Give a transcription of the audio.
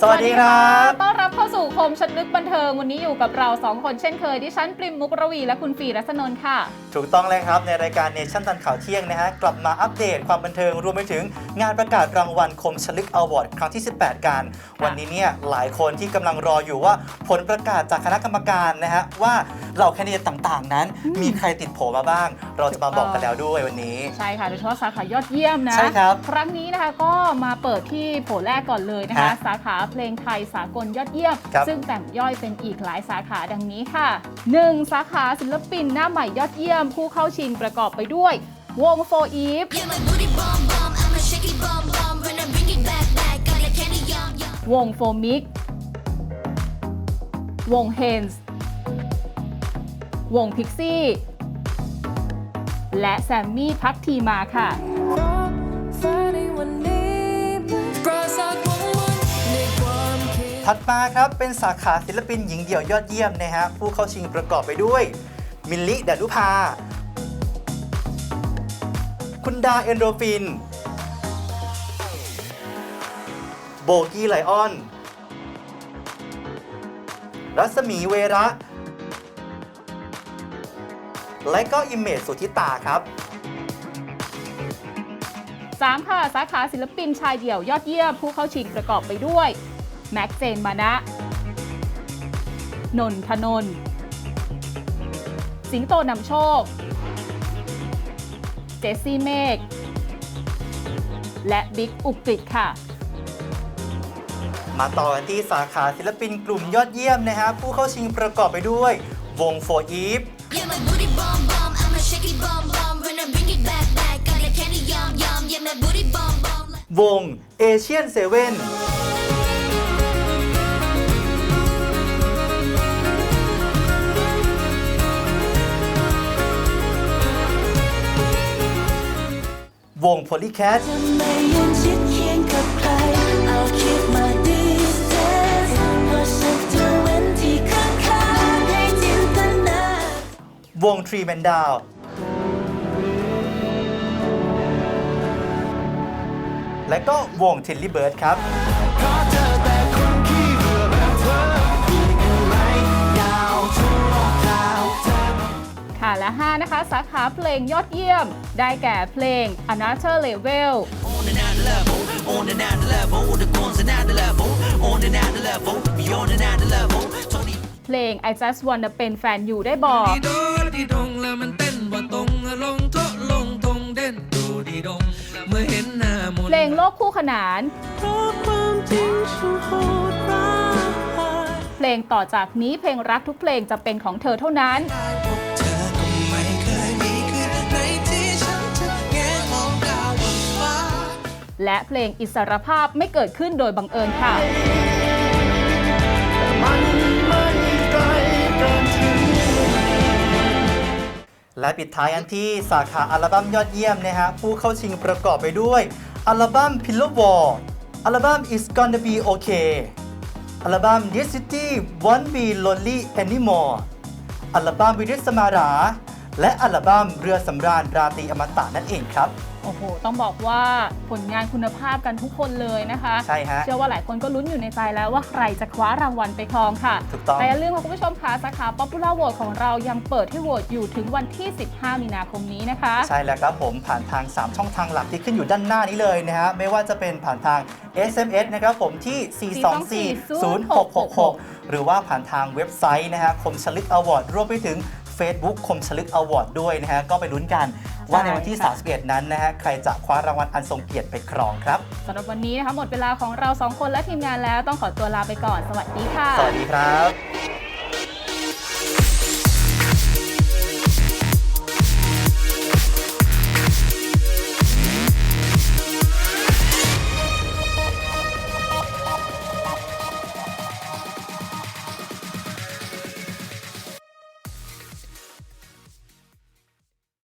สวัสดีครับ สู่คมชัดลึกบันเทิงวันนี้อยู่กับเราสองคนเช่นเคยดิฉันปริมมุกระวีและคุณฟีรัศนนท์ค่ะ ถูกต้องเลยครับในรายการเนชั่นตันข่าวเที่ยงนะฮะกลับมาอัปเดตความบันเทิงรวมไปถึงงานประกาศรางวัลคมชลึกอวอร์ดครั้งที่ 18กันวันนี้เนี่ยหลายคนที่กำลังรออยู่ว่าผลประกาศจากคณะกรรมการนะฮะว่าเหล่าแคนดิเดตต่างๆ นั้นอืมมีใครติดโผมาบ้าง เราจะมาบอกกันแล้วด้วยวันนี้ใช่ค่ะโดยเฉพาะสาขายอดเยี่ยมนะใช่ครับครั้งนี้นะคะก็มาเปิดที่โผแรกก่อนเลยนะคะฮะสาขาเพลงไทยสากลยอดเยี่ยมครับ ซึ่งแบ่งย่อยเป็นอีกหลายสาขาดังนี้ค่ะ 1. สาขาศิลปินหน้าใหม่ยอดเยี่ยม ผู้เข้าชิงประกอบไปด้วย วงโฟอีฟ Yeah, my booty bomb bomb, I'm a shaky bomb bomb. When I bring it back back, got a candy yum yum. วงโฟมิก วงเฮนส์วงพิกซี่ และแซมมี่พักทีมาค่ะ ฟ้าในวันนี้ ถัดมาครับ เป็นสาขาศิลปินหญิงเดี่ยวยอดเยี่ยมนะฮะผู้เข้าชิงประกอบไปด้วย มิลลิดานุภา คุณดาเอนโดฟิน โบกี้ไลออน รัศมีเวระ และก็อิมเมจสุธิตาครับ 3 ค่ะ สาขาศิลปินชายเดี่ยวยอดเยี่ยมผู้เข้าชิงประกอบไปด้วย แม็กเจนมานะ นนทนน สิงโตนำโชค เจสซี่เมกและบิ๊กอุกฤษค่ะ มาต่อกันที่สาขาศิลปินกลุ่มยอดเยี่ยมนะฮะผู้เข้าชิงประกอบไปด้วย วงโฟอีฟ Yeah, my booty bomb bomb, I'm a shaky bomb bomb. When I bring it back back, got that candy yum yum. Yeah, my booty bomb bomb. วงเอเชียนเซเว่น เว้นที่ข้างๆให้จินตนาวงทรีแมนดาวและก็วงทิลลี่เบิร์ดครับาขาเพลงยอดเยี่ยม ได้แก่เพลง Another Level on another level, on another level, the guns another level, on another level, beyond another level. Tony เพลง I Just Wanna เป็นแฟนอยู่ได้บอกดีโดดีดงแล้วมันเต้นบ่ตรงลงโทะลงทงเด่นดูดีดงเมื่อเห็นหน้ามนต์เพลงโลกคู่ขนานเพราะความจริงฉันโหดร้ายเพลงต่อจากนี้เพลงรักทุกเพลงจะเป็นของเธอเท่านั้น และเพลงอิสรภาพไม่เกิดขึ้นโดยบังเอิญค่ะและปิดท้ายกันที่สาขาอัลบั้มยอดเยี่ยมนะฮะผู้เข้าชิงประกอบไปด้วย อัลบั้ม Pillow War อัลบั้ม It's Gonna Be Okay อัลบั้ม This City Won't Be Lonely Anymore อัลบั้มวิริสมารา และอัลบั้มเรือสำราญราตรีอมตะนั่นเองครับ โอ้โห ต้องบอกว่าผลงานคุณภาพกันทุกคนเลยนะคะ ใช่ฮะ เชื่อว่าหลายคนก็ลุ้นอยู่ในใจแล้วว่าใครจะคว้ารางวัลไปครองค่ะ ถูกต้อง แต่อย่าลืมค่ะคุณผู้ชมค่ะสาขา Popular Vote ของเรายังเปิดให้โหวตอยู่ถึงวันที่ 15 มีนาคมนี้นะคะ ใช่แล้วครับผมผ่านทาง 3 ช่องทางหลักที่ขึ้นอยู่ด้านหน้านี้เลยนะฮะ ไม่ว่าจะเป็นผ่านทาง SMS นะครับผมที่ 4240666 หรือว่าผ่านทางเว็บไซต์นะฮะคมชลึกอวอร์ดรวมไปถึง Facebook คมชลึกอวอร์ดด้วยนะฮะ ก็ไปลุ้นกันว่าในวันที่ใช่ค่ะ31 นั้นนะฮะ ใครจะคว้ารางวัลอันทรงเกียรติไปครองครับสำหรับวันนี้นะคะหมดเวลาของเราสองคนและทีมงานแล้วต้องขอตัวลาไปก่อน สวัสดีค่ะ สวัสดีครับ